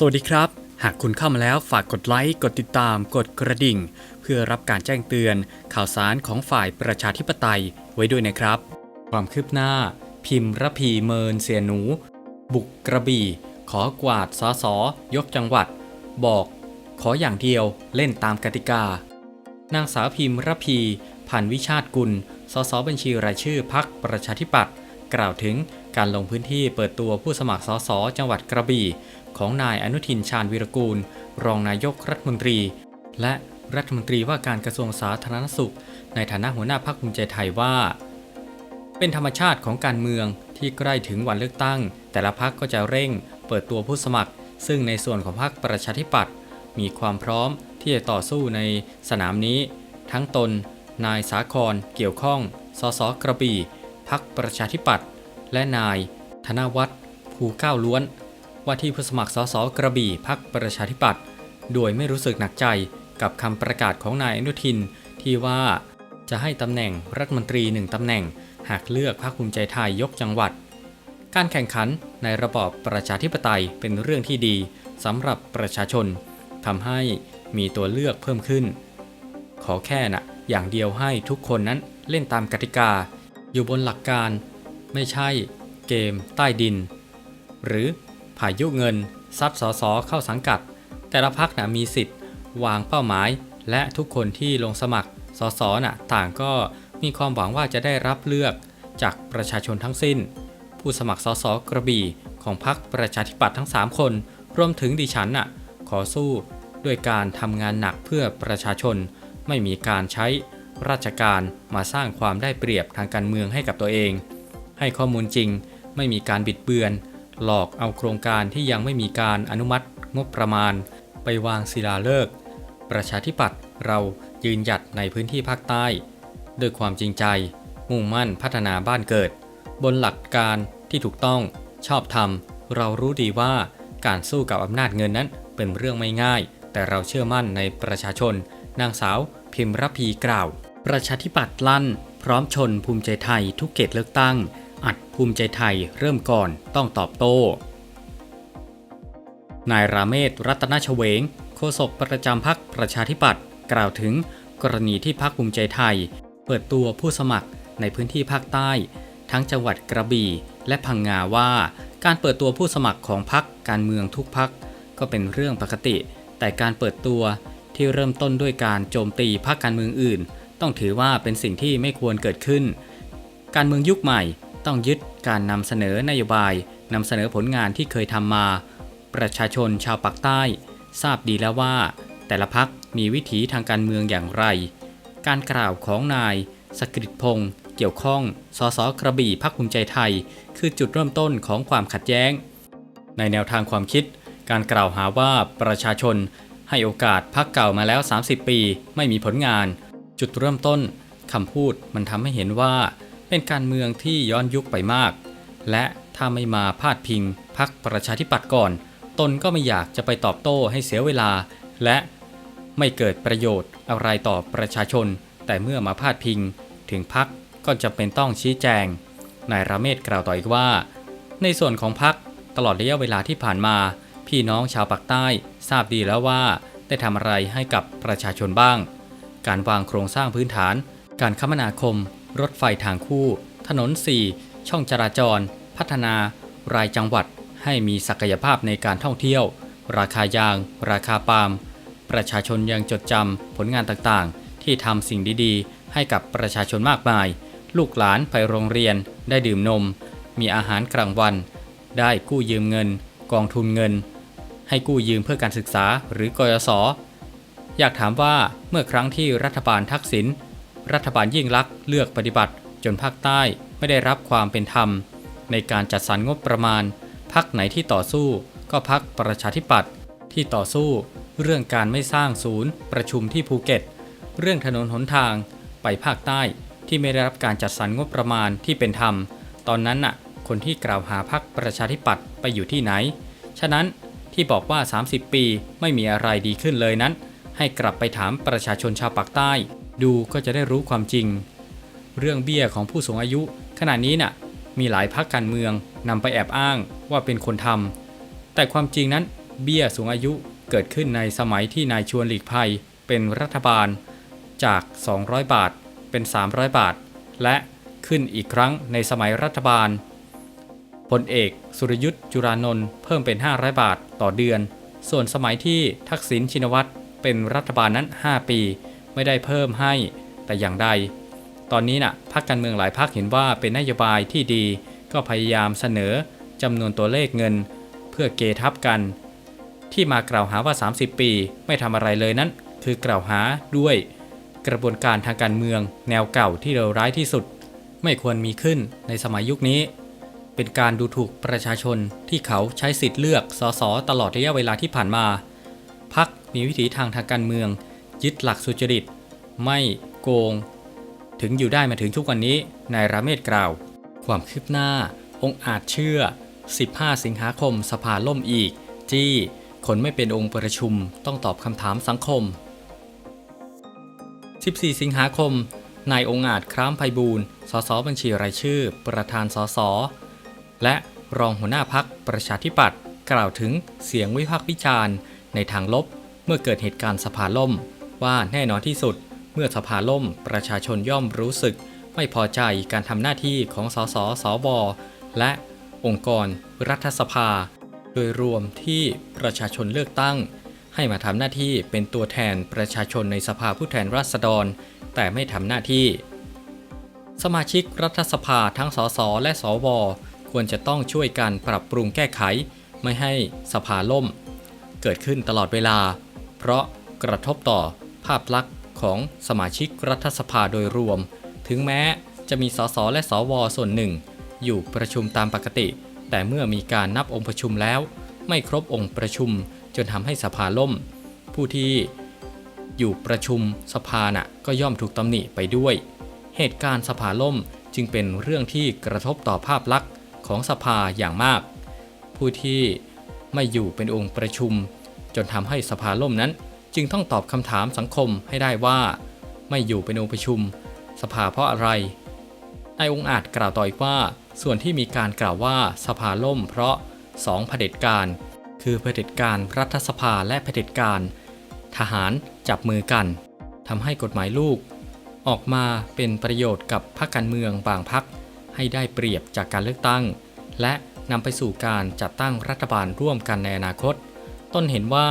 สวัสดีครับ หากคุณเข้ามาแล้วฝากกดไลค์ กดติดตาม กดกระดิ่ง เพื่อรับการแจ้งเตือน ข่าวสารของฝ่ายประชาธิปไตยไว้ด้วยนะครับ ความคืบหน้า พิมพ์ระพีเมินเสียหนู บุกกระบี่ ขอกวาดสอสอยกจังหวัด บอก ขออย่างเดียวเล่นตามกติกา นางสาวพิมพ์ระพีพันวิชาติกุลสสบัญชีรายชื่อพักประชาธิปัตย์กล่าวถึง การลงพื้นที่เปิดตัวผู้สมัครสสจังหวัดกระบี่ ของนายอนุทินชาญวีรกูล รองนายกรัฐมนตรี และรัฐมนตรีว่าการกระทรวงสาธารณสุข ในฐานะหัวหน้าพรรคภูมิใจไทยว่า เป็นธรรมชาติของการเมืองที่ใกล้ถึงวันเลือกตั้ง แต่ละพักก็จะเร่ง เปิดตัวผู้สมัคร ซึ่งในส่วนของพรรคประชาธิปัตย์มีความพร้อมที่จะต่อสู้ในสนามนี้ ทั้งตน นายสาครเกี่ยวข้องสสกระบี่พักประชาธิปัตย์ และนาย ธนวัฒน์ภูเก้าล้วน ว่าที่ผู้สมัครสสกระบี่พักประชาธิปัตย์โดยไม่รู้สึกหนักใจกับคำประกาศของนายอนุทินที่ว่าจะให้ตำแหน่งรัฐมนตรีหนึ่งตำแหน่ง หากเลือกพรรคภูมิใจไทยยกจังหวัด การแข่งขันในระบอบประชาธิปไตยเป็นเรื่องที่ดีสำหรับประชาชนทำให้มีตัวเลือกเพิ่มขึ้น ขอแค่นะอย่างเดียวให้ทุกคนนั้นเล่นตามกติกา อยู่บนหลักการ ไม่ใช่ เกม ใต้ดิน หรือพายุเงินซับสอสอเข้าสังกัด แต่ละพักนะมีสิทธิ์ วางเป้าหมาย และทุกคนที่ลงสมัครสสน่ะต่างก็มีความหวังว่าจะได้รับเลือกจากประชาชนทั้งสิ้น ผู้สมัครสสกระบี่ของพรรคประชาธิปัตย์ทั้ง 3 คน รวมถึงดิฉันน่ะขอสู้ด้วยการทำงานหนักเพื่อประชาชน ไม่มีการใช้ราชการมาสร้างความได้เปรียบทางการเมืองให้กับตัวเอง ให้ข้อมูลจริง ไม่มีการบิดเบือน หลอกเอาโครงการที่ยังไม่มีการอนุมัติงบประมาณ ไปวางศิลาฤกษ์ประชาธิปัตย์เรายืนหยัดในพื้นที่ภาคใต้ ด้วยความจริงใจ มุ่งมั่นพัฒนาบ้านเกิด บนหลักการที่ถูกต้องชอบธรรม เรารู้ดีว่าการสู้กับอำนาจเงินนั้นเป็นเรื่องไม่ง่าย แต่เราเชื่อมั่นในประชาชน นางสาวพิมพ์รพีกล่าว ประชาธิปัตย์ลั่น พร้อมชนภูมิใจไทยทุกเขตเลือกตั้ง ภูมิใจไทยเริ่มก่อนต้องตอบโต้ นายราเมศรัตนชเวง โฆษกประจำพักประชาธิปัตย์กล่าวถึงกรณีที่พักภูมิใจไทย เปิดตัวผู้สมัครในพื้นที่ภาคใต้ ทั้งจังหวัดกระบี่และพังงาว่า การเปิดตัวผู้สมัครของพักการเมืองทุกพักก็เป็นเรื่องปกติ แต่การเปิดตัวที่เริ่มต้นด้วยการโจมตีพรรคการเมืองอื่น ต้องถือว่าเป็นสิ่งที่ไม่ควรเกิดขึ้น การเมืองยุคใหม่ ต้องยึดการนำเสนอนโยบายนำเสนอผลงานที่เคยทำมา ประชาชนชาวปากใต้ ทราบดีแล้วว่า แต่ละพักมีวิถีทางการเมืองอย่างไร การกล่าวของนาย สกฤตพงศ์เกี่ยวข้องสสกระบี่พักภูมิใจไทย คือจุดเริ่มต้นของความขัดแย้ง ในแนวทางความคิด การกล่าวหาว่าประชาชนให้โอกาสพักเก่ามาแล้ว 30 ปี ไม่มีผลงาน จุดเริ่มต้นคำพูดมันทำให้เห็นว่า เป็นการเมืองที่ย้อนยุคไปมาก และถ้าไม่มาพาดพิงพักประชาธิปัตย์ก่อน ตนก็ไม่อยากจะไปตอบโต้ให้เสียเวลา และไม่เกิดประโยชน์อะไรต่อประชาชน แต่เมื่อมาพาดพิง ถึงพักก็จะเป็นต้องชี้แจง นายราเมศกล่าวต่ออีกว่า ในส่วนของพักตลอดระยะเวลาที่ผ่านมา พี่น้องชาวปากใต้ทราบดีแล้วว่าได้ทำอะไรให้กับประชาชนบ้าง การวางโครงสร้างพื้นฐาน การคมนาคม รถไฟทางคู่ ถนน 4 ช่องจราจร พัฒนารายจังหวัดให้มีศักยภาพในการท่องเที่ยว ราคายาง ราคาปาล์มประชาชนยังจดจำผลงานต่างๆ ที่ทำสิ่งดีๆ ให้กับประชาชนมากมาย ลูกหลานไปโรงเรียน ได้ดื่มนม มีอาหารกลางวัน ได้กู้ยืมเงิน กองทุนเงิน ให้กู้ยืมเพื่อการศึกษาหรือกยศอยากถามว่าเมื่อครั้งที่รัฐบาลทักษิณ รัฐบาลยิ่งลักษณ์เลือกปฏิบัติ จนภาคใต้ไม่ได้รับความเป็นธรรม ในการจัดสรรงบประมาณ พักไหนที่ต่อสู้ ก็พักประชาธิปัตย์ที่ต่อสู้ เรื่องการไม่สร้างศูนย์ ประชุมที่ภูเก็ต เรื่องถนนหนทางไปภาคใต้ที่ไม่ได้รับการจัดสรรงบประมาณที่เป็นธรรม ตอนนั้นน่ะ คนที่กล่าวหาพักประชาธิปัตย์ไปอยู่ที่ไหน ฉะนั้นที่บอกว่า 30 ปีไม่มีอะไรดีขึ้นเลยนั้น ให้กลับไปถามประชาชนชาวปากใต้ ดูก็จะได้รู้ความจริง เรื่องเบี้ยของผู้สูงอายุ ขณะนี้น่ะมีหลายพักการเมืองนำไปแอบอ้างว่าเป็นคนทำแต่ความจริงนั้นเบี้ยสูงอายุเกิดขึ้นในสมัยที่นายชวนหลีกภัยเป็นรัฐบาล จาก 200 บาทเป็น 300 บาท และขึ้นอีกครั้งในสมัยรัฐบาลพลเอกสุรยุทธ์จุรานนท์เพิ่มเป็น 500 บาทต่อเดือน ส่วนสมัยที่ทักษิณชินวัตรเป็นรัฐบาลนั้น 5 ปี ไม่ได้เพิ่มให้แต่อย่างใด ตอนนี้นะ่ะพรรคการเมืองหลายพรรคเห็นว่าเป็นนโยบายที่ดี ก็พยายามเสนอจำนวนตัวเลขเงิน เพื่อเกทับกัน ที่มากล่าวหาว่า 30 ปี ไม่ทำอะไรเลยนั้น คือกล่าวหาด้วย กระบวนการทางการเมือง แนวเก่าที่เลวร้ายที่สุด ไม่ควรมีขึ้นในสมัยยุคนี้เป็นการดูถูกประชาชนที่เขาใช้สิทธิ์เลือกสสตลอดระยะเวลาที่ผ่านมา พักมีวิถีทางทางการเมือง ยึดหลักสุจริต ไม่โกง ถึงอยู่ได้มาถึงทุกวันนี้นายราเมศกล่าว ความคืบหน้า องค์อาจเชื่อ 15 สิงหาคมสภาล่มอีก จี้คนไม่เป็นองค์ประชุมต้องตอบคำถามสังคม 14 สิงหาคมนายองค์อาจคร้ามไพบูลสสบัญชีรายชื่อ ประธานสสและรองหัวหน้าพักประชาธิปัตย์กล่าวถึงเสียงวิพากษ์วิจารณ์ในทางลบเมื่อเกิดเหตุการณ์สภาล่ม ว่าแน่นอนที่สุด เมื่อสภาล่มประชาชนย่อมรู้สึก ไม่พอใจการทำหน้าที่ของสสสวและองค์กรรัฐสภา โดยรวมที่ประชาชนเลือกตั้ง ให้มาทำหน้าที่เป็นตัวแทนประชาชนในสภาผู้แทนราษฎร แต่ไม่ทำหน้าที่ สมาชิกรัฐสภาทั้งสสและสวควรจะต้องช่วยกันปรับปรุงแก้ไข ไม่ให้สภาล่ม เกิดขึ้นตลอดเวลา เพราะกระทบต่อ ภาพลักษณ์ของสมาชิกรัฐสภาโดยรวม ถึงแม้จะมีสสและสวส่วนหนึ่ง อยู่ประชุมตามปกติ แต่เมื่อมีการนับองค์ประชุมแล้ว ไม่ครบองค์ประชุมจนทำให้สภาล่ม ผู้ที่อยู่ประชุมสภาน่ะก็ย่อมถูกตำหนิไปด้วย เหตุการณ์สภาล่มจึงเป็นเรื่องที่กระทบต่อภาพลักษณ์ของสภาอย่างมาก ผู้ที่ไม่อยู่เป็นองค์ประชุม จนทำให้สภาล่มนั้น จึงต้องตอบคำถามสังคมให้ได้ว่า ไม่อยู่เป็นองค์ประชุม สภาเพราะอะไรนายองอาจกล่าวต่ออีกว่า ส่วนที่มีการกล่าวว่าสภาล่ม เพราะสองเผด็จการ คือเผด็จการรัฐสภาและเผด็จการ ทหารจับมือกันทำให้กฎหมายลูก ออกมาเป็นประโยชน์กับพรรคการเมืองบางพรรคให้ได้เปรียบจากการเลือกตั้ง และนำไปสู่การจัดตั้งรัฐบาลร่วมกันในอนาคต ต้นเห็นว่า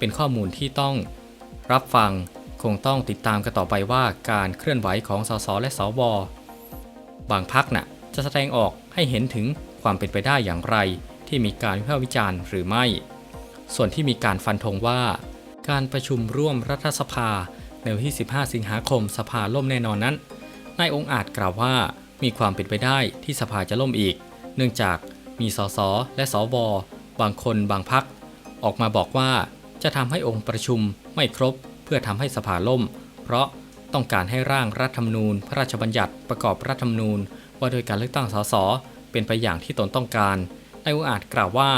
เป็นข้อมูลที่ต้องรับฟังคงต้องติดตามกันต่อไปว่าการเคลื่อนไหวของสสและสวบางพักน่ะจะแสดงออกให้เห็นถึงความเป็นไปได้อย่างไร ที่มีการวิพากษ์วิจารณ์หรือไม่ ส่วนที่มีการฟันธงว่า การประชุมร่วมรัฐสภาในวันที่ 15 สิงหาคมสภาล่มแน่นอนนั้นนายองค์อาจกล่าวว่ามีความเป็นไปได้ที่สภาจะล่มอีก เนื่องจากมีสสและสวบางคนบางพักออกมาบอกว่า จะทำให้องค์ประชุมไม่ครบเพื่อทำให้สภาล่ม เพราะต้องการให้ร่างรัฐธรรมนูญ พระราชบัญญัติประกอบรัฐธรรมนูญ ว่าโดยการเลือกตั้งสสเป็นไปอย่างที่ตนต้องการนายองค์อาจกล่าวว่า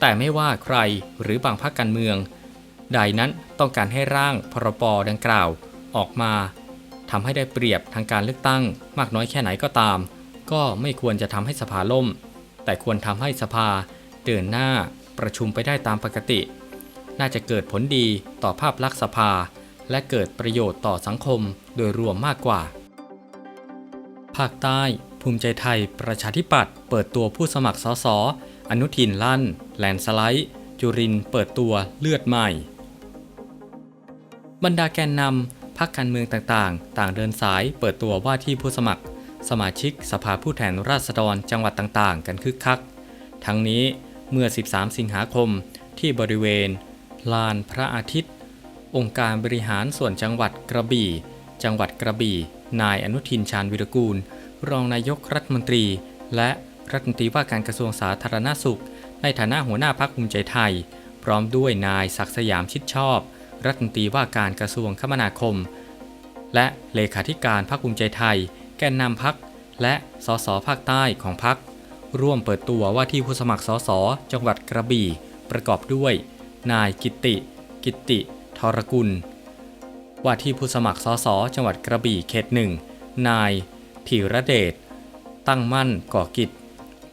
แต่ไม่ว่าใครหรือบางพรรคการเมือง ใดนั้นต้องการให้ร่างพรบดังกล่าวออกมาทำให้ได้เปรียบทางการเลือกตั้ง มากน้อยแค่ไหนก็ตาม ก็ไม่ควรจะทำให้สภาล่ม แต่ควรทำให้สภาเดินหน้าประชุมไปได้ตามปกติ น่าจะเกิดผลดีต่อภาพลักษณ์สภา และเกิดประโยชน์ต่อสังคมโดยรวมมากกว่า ภาคใต้ ภูมิใจไทย ประชาธิปัตย์เปิดตัวผู้สมัครสสอนุทินลั่น แลนสไลด์ จุรินเปิดตัวเลือดใหม่ บรรดาแกนนำพักการเมืองต่างๆ ต่างเดินสายเปิดตัวว่าที่ผู้สมัคร สมาชิกสภาผู้แทนราษฎรจังหวัดต่างๆ กันคึกคัก ทั้งนี้เมื่อ 13 สิงหาคมที่บริเวณ ลานพระอาทิตย์ องค์การบริหารส่วนจังหวัดกระบี่ จังหวัดกระบี่ นายอนุทินชาญวิรกูล รองนายกรัฐมนตรี และรัฐมนตรีว่าการกระทรวงสาธารณสุข ในฐานะหัวหน้าพักภูมิใจไทย พร้อมด้วยนายศักดิ์สยามชิดชอบ รัฐมนตรีว่าการกระทรวงคมนาคม และเลขาธิการพรรคภูมิใจไทย แกนนำพักและสสภาคใต้ของพักร่วมเปิดตัวว่าที่ผู้สมัครสสจังหวัดกระบี่ ประกอบด้วย นายกิติ กิติทรกุล ว่าที่ผู้สมัครสสจังหวัดกระบี่เขตหนึ่ง นายธีรเดช ตั้งมั่นก่อกิจ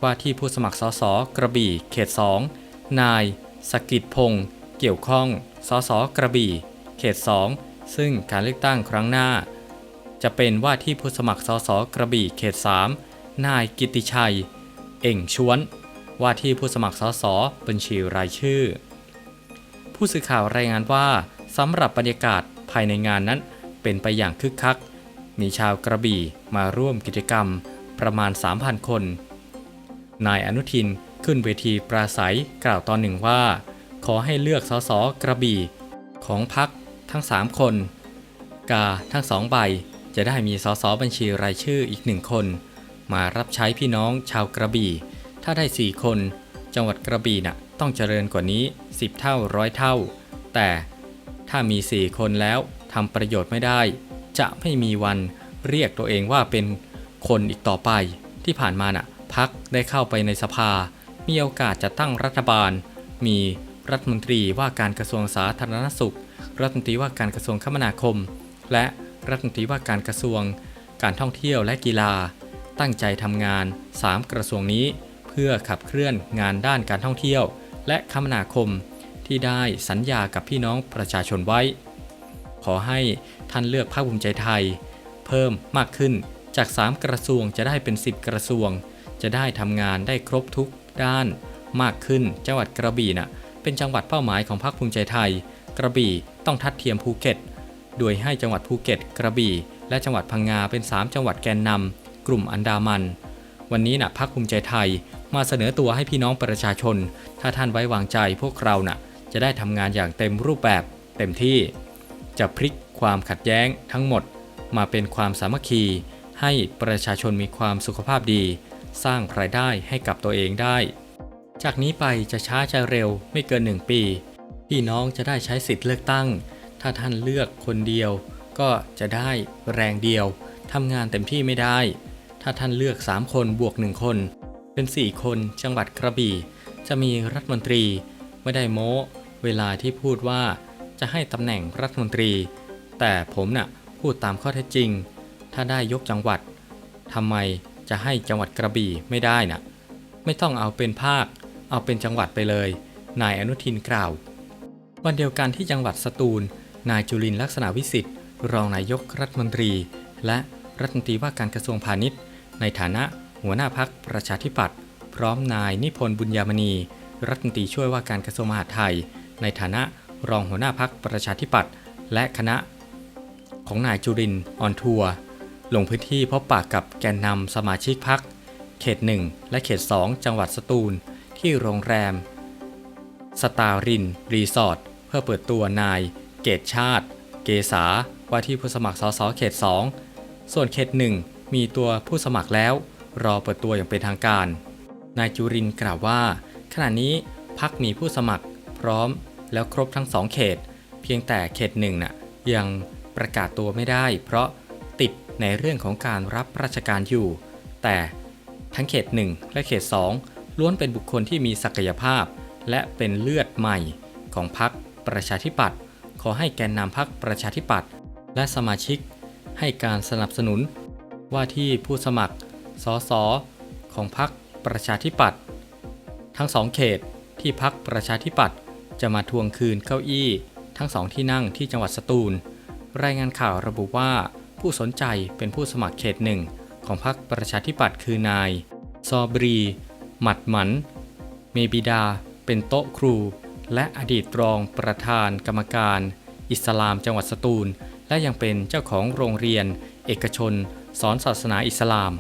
ว่าที่ผู้สมัครสสกระบี่เขต2นายสกิดพงศ์เกี่ยวข้องสสกระบี่ เขต2ซึ่งการเลือกตั้งครั้งหน้า จะเป็นว่าที่ผู้สมัครสสกระบี่เขต3นายกิตติชัย เอ่งชวน ว่าที่ผู้สมัครสสบัญชีรายชื่อ ผู้สื่อข่าวรายงานว่าสำหรับบรรยากาศภายในงานนั้น เป็นไปอย่างคึกคัก มีชาวกระบี่มาร่วมกิจกรรมประมาณ 3,000 คน นายอนุทินขึ้นเวทีปราศัยกล่าวตอนหนึ่งว่า ขอให้เลือกสสกระบี่ของพักทั้ง 3 คน กาทั้งสองใบจะได้มีสสบัญชีรายชื่ออีกหนึ่งคน มารับใช้พี่น้องชาวกระบี่ ถ้าได้ 4 คน จังหวัดกระบี่น่ะต้องเจริญกว่านี้ 10 เท่าร้อยเท่า แต่ถ้ามี 4 คนแล้วทำประโยชน์ไม่ได้ จะไม่มีวันเรียกตัวเองว่าเป็นคนอีกต่อไป ที่ผ่านมาน่ะพักได้เข้าไปในสภา มีโอกาสจะตั้งรัฐบาล มีรัฐมนตรีว่าการกระทรวงสาธารณสุข รัฐมนตรีว่าการกระทรวงคมนาคม และรัฐมนตรีว่าการกระทรวง การท่องเที่ยวและกีฬา ตั้งใจทำงาน 3 กระทรวงนี้ พื่อขับเคลื่อนงานด้านการท่องเที่ยว และคมนาคมที่ได้สัญญากับพี่น้องประชาชนไว้ ขอให้ท่านเลือกภาคภูมิใจไทย เพิ่มมากขึ้นจาก 3 กระทรวงจะได้เป็น 10 กระทรวง จะได้ทำงานได้ครบทุกด้านมากขึ้นจังหวัดกระบี่น่ะเป็นจังหวัดเป้าหมายของพรรคภูมิใจไทย กระบี่ต้องทัดเทียมภูเก็ต โดยให้จังหวัดภูเก็ต กระบี่ และจังหวัดพังงาเป็น 3 จังหวัดแกนนำกลุ่มอันดามัน วันนี้นะพรรคภูมิใจไทย มาเสนอตัวให้พี่น้องประชาชน ถ้าท่านไว้วางใจพวกเราน่ะ จะได้ทำงานอย่างเต็มรูปแบบ เต็มที่ จะพลิกความขัดแย้งทั้งหมด มาเป็นความสามัคคี ให้ประชาชนมีความสุขภาพดี สร้างรายได้ให้กับตัวเองได้ จากนี้ไปจะช้าจะเร็วไม่เกินหนึ่งปี พี่น้องจะได้ใช้สิทธิ์เลือกตั้ง ถ้าท่านเลือกคนเดียว ก็จะได้แรงเดียวทำงานเต็มที่ไม่ได้ ถ้าท่านเลือก 3 คนบวก 1 คน เป็น 4 คนจังหวัดกระบี่ จะมีรัฐมนตรี ไม่ได้โม้ เวลาที่พูดว่าจะให้ตำแหน่งรัฐมนตรี แต่ผมน่ะพูดตามข้อเท็จจริง ถ้าได้ยกจังหวัดทำไมจะให้จังหวัดกระบี่ไม่ได้น่ะไม่ต้องเอาเป็นภาค เอาเป็นจังหวัดไปเลย นายอนุทินกล่าว วันเดียวกันที่จังหวัดสตูล นายจุลินลักษณะวิสิทธิ์ รองนายกรัฐมนตรี และรัฐมนตรีว่าการกระทรวงพาณิชย์ ในฐานะ หัวหน้าพักประชาธิปัตย์พร้อมนายนิพนธ์บุญยามณี รัฐมนตรีช่วยว่าการกระทรวงมหาดไทย ในฐานะรองหัวหน้าพักประชาธิปัตย์และคณะ ของนายจุรินทร์ออนทัวร์ลงพื้นที่พบปะกับแกนนำสมาชิกพักเขต 1 และเขต 2 จังหวัดสตูล ที่โรงแรม สตาริน รีสอร์ทเพื่อเปิดตัวนาย เกตชาติ เกษาว่าที่ผู้สมัครสสเขต 2 ส่วนเขต 1 มีตัวผู้สมัครแล้ว รอเปิดตัวอย่างเป็นทางการ นายจุรินกล่าวว่า ขณะนี้พักมีผู้สมัครพร้อมแล้วครบทั้งสองเขต เพียงแต่เขตหนึ่งน่ะยังประกาศตัวไม่ได้ เพราะติดในเรื่องของการรับราชการอยู่ แต่ทั้งเขต 1 และเขต 2 ล้วนเป็นบุคคลที่มีศักยภาพ และเป็นเลือดใหม่ของพรรคประชาธิปัตย์ขอให้แกนนำพรรคประชาธิปัตย์และสมาชิกให้การสนับสนุนว่าที่ผู้สมัคร สส ของพรรคประชาธิปัตย์ทั้งสองเขตที่พรรคประชาธิปัตย์จะมาทวงคืนเก้าอี้ ทั้งสองที่นั่งที่จังหวัดสตูล รายงานข่าวระบุว่าผู้สนใจเป็นผู้สมัครเขตหนึ่งของพรรคประชาธิปัตย์คือนาย ซอบรี หมัดหมัน เมบิดา เป็นโต๊ะครู และอดีตรองประธานกรรมการ อิสลามจังหวัดสตูล และยังเป็นเจ้าของโรงเรียน เอกชน สอนศาสนาอิสลาม